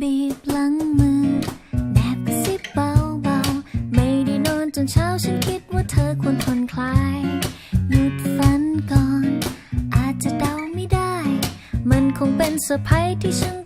บีบหลังมือ แบบกระซิบเบาๆ ไม่ได้นอนจนเช้าฉันคิดว่าเธอควรผ่อนคลาย หยุดฝันก่อน อาจจะเดาไม่ได้ มันคงเป็นเซอร์ไพรส์ที่ฉัน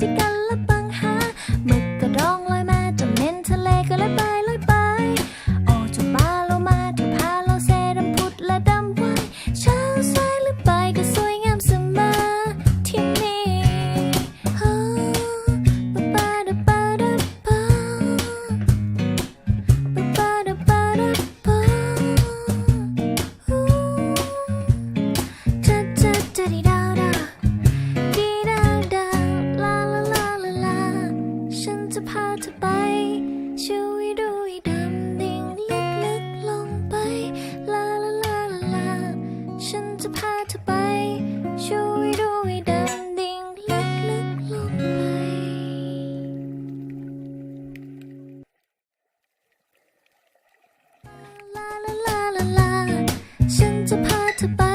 Exótica. พาเธอไปช่วยด้วยดำดิ่งลึกลึกลงไป ลาลาลาลา ฉันจะพาเธอไปช่วยด้วยดำดิ่งลึกลึกลงไป ลาลาลาลาลา ฉันจะพาเธอไป